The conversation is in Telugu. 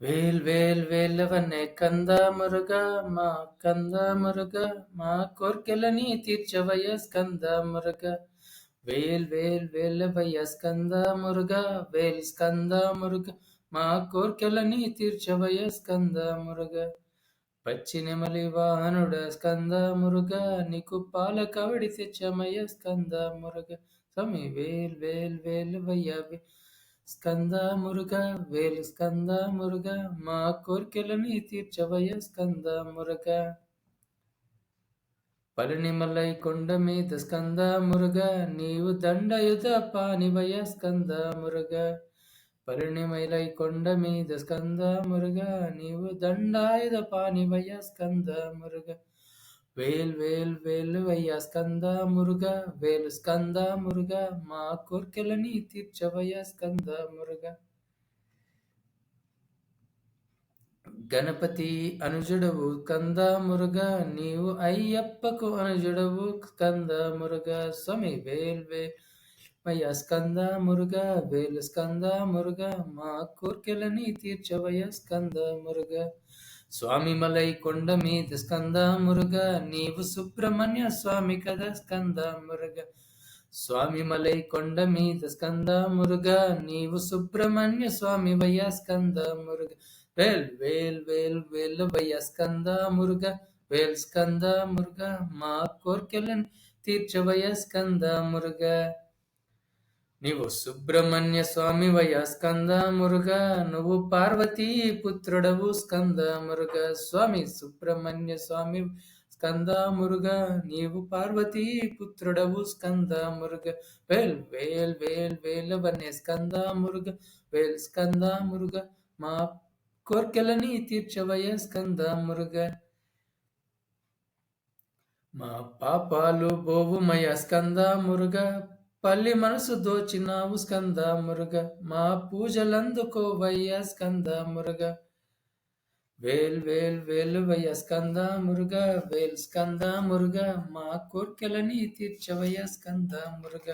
వేల్ వేల్ వేలవన్నే కంద మురుగ మా కంద మురుగ మా కోర్కెలని తీర్చవయ స్కంద మురుగ. వేల్ వేల్ వేలవయ్య స్కంద మురుగ వేల్ స్కంద మురుగ మా కోర్కెలని తీర్చవయ స్కంద మురుగ. పచ్చి నెమలి వాహనుడ స్కంద మురుగ నీకు పాల కవడి తెచ్చమయ స్కంద మురుగ. స్వామి వేల్ వేల్ వేలవయ్య వే స్కంద మురుగ వేలు స్కంద మురుగ మా కోర్కెలని తీర్చవయ స్కంద మురుగ పళనిమలై కొండ మీద స్కంద మురుగ నీవు దండయుధ పానివయ స్కంద మురుగ పళనిమలై కొండ మీద స్కంద మురుగ నీవు దండాయుధ పానివయ స్కంద మురుగ వేల్ వేల్ వేలు వయ్య స్కంద మురుగ వేలు స్కంద మురుగ మా కోర్కెలని తీర్చవయ్య స్కంద మురుగ. గణపతి అనుజుడవు కంద మురుగ నీవు అయ్యప్పకు అనుజుడవు కంద మురుగ. స్వామి వేల్ వేల్ వయ్య స్కంద మురుగ వేలు స్కంద మురుగ మా కోర్కెలని తీర్చవయ్య స్కంద మురుగ. స్వామి మలై కొండ మీద స్కంద మురుగ నీవు సుబ్రహ్మణ్య స్వామి కదా స్కంద మురుగ స్వామి మలై కొండ మీద స్కంద మురుగ నీవు సుబ్రహ్మణ్య స్వామి వయ్య స్కంద మురుగ వేల్ వేల్ వేల్ వేల్ వయ్య స్కంద మురుగ వేల్ స్కంద మురుగ మా కోర్కెలను తీర్చవయ్య స్కంద మురుగ నీవు సుబ్రహ్మణ్య స్వామి వయ స్కంద మురుగ నువ్వు పార్వతీ పుత్రుడవు స్కంద మురుగ. స్వామి సుబ్రహ్మణ్య స్వామి స్కంద మురుగ నీవు పార్వతీ పుత్రుడవు స్కంద మురుగ. వేల్ వేల్ వేల్ వేల్ వన్య స్కంద మురుగ వేల్ స్కంద మురుగ. మా కోర్కెలని తీర్చవయ స్కంద మురుగ. మా పాపాలు బోవుమయ స్కంద మురుగ. పల్లి మనసు దోచినావు స్కంద మురుగ మా పూజలందుకోవయ్య స్కంద మురుగ. వేల్ వేల్ వేలువయ్య స్కంద మురుగ వేల్ స్కంద మురుగ మా కోర్కెలని తీర్చవయ్య స్కంద మురుగ.